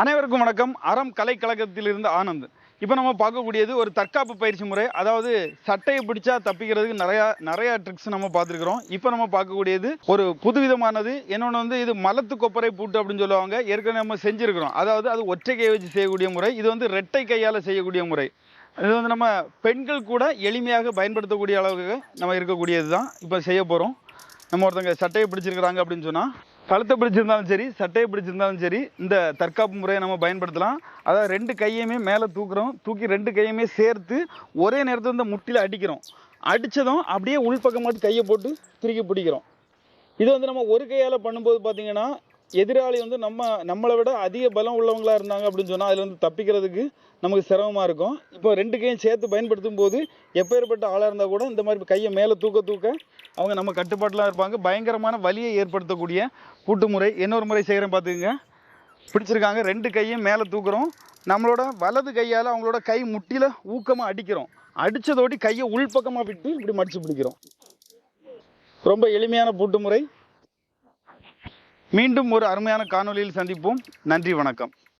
அனைவருக்கும் வணக்கம். அறம் கலைக்கழகத்திலிருந்து ஆனந்த். இப்போ நம்ம பார்க்கக்கூடியது ஒரு தற்காப்பு பயிற்சி முறை. அதாவது சட்டையை பிடிச்சா தப்பிக்கிறதுக்கு நிறையா நிறையா ட்ரிக்ஸ் நம்ம பார்த்துருக்குறோம். இப்போ நம்ம பார்க்கக்கூடியது ஒரு புதுவிதமானது. என்னொன்று வந்து இது மலத்து கொப்பரை பூட்டு அப்படின்னு சொல்லுவாங்க. ஏற்கனவே நம்ம செஞ்சுருக்கிறோம். அதாவது அது ஒற்றை கை வச்சு செய்யக்கூடிய முறை. இது வந்து ரெட்டை கையால் செய்யக்கூடிய முறை. இது வந்து நம்ம பெண்கள் கூட எளிமையாக பயன்படுத்தக்கூடிய அளவுக்கு நம்ம இருக்கக்கூடியது தான் இப்போ செய்ய போகிறோம் நம்ம ஒருத்தங்க சட்டையை பிடிச்சிருக்கிறாங்க அப்படின்னு சொன்னால் கழுத்தை பிடிச்சிருந்தாலும் சரி சட்டையை பிடிச்சிருந்தாலும் சரி இந்த தற்காப்பு முறையை நம்ம பயன்படுத்தலாம். அதாவது ரெண்டு கையுமே மேலே தூக்குறோம் தூக்கி ரெண்டு கையுமே சேர்த்து ஒரே நேரத்தில் இந்த முட்டியில் அடிக்கிறோம். அடித்ததும் அப்படியே உள்பக்கம் மட்டும் கையை போட்டு திருக்கி பிடிக்கிறோம். இது வந்து நம்ம ஒரு கையால் பண்ணும்போது பார்த்தீங்கன்னா எதிராளி வந்து நம்ம நம்மளை விட அதிக பலம் உள்ளவங்களா இருந்தாங்க அப்படின்னு சொன்னால் அதில் வந்து தப்பிக்கிறதுக்கு நமக்கு சிரமமாக இருக்கும். இப்போ ரெண்டு கையும் சேர்த்து பயன்படுத்தும் போது எப்பேற்பட்ட ஆளாக இருந்தால் கூட இந்த மாதிரி கையை மேலே தூக்க தூக்க அவங்க நம்ம கட்டுப்பாட்டில் இருப்பாங்க. பயங்கரமான வலியை ஏற்படுத்தக்கூடிய பூட்டு முறை இன்னொரு முறை செய்கிறேன் பார்த்துக்குங்க. பிடிச்சிருக்காங்க. ரெண்டு கையும் மேலே தூக்குறோம். நம்மளோட வலது கையால் அவங்களோட கை முட்டியில் ஊக்கமாக அடிக்கிறோம். அடித்ததோடி கையை உள்பக்கமாக விட்டு இப்படி மடித்து பிடிக்கிறோம். ரொம்ப எளிமையான பூட்டு முறை மீண்டும் ஒரு அருமையான காணொளியில் சந்திப்போம். நன்றி வணக்கம்.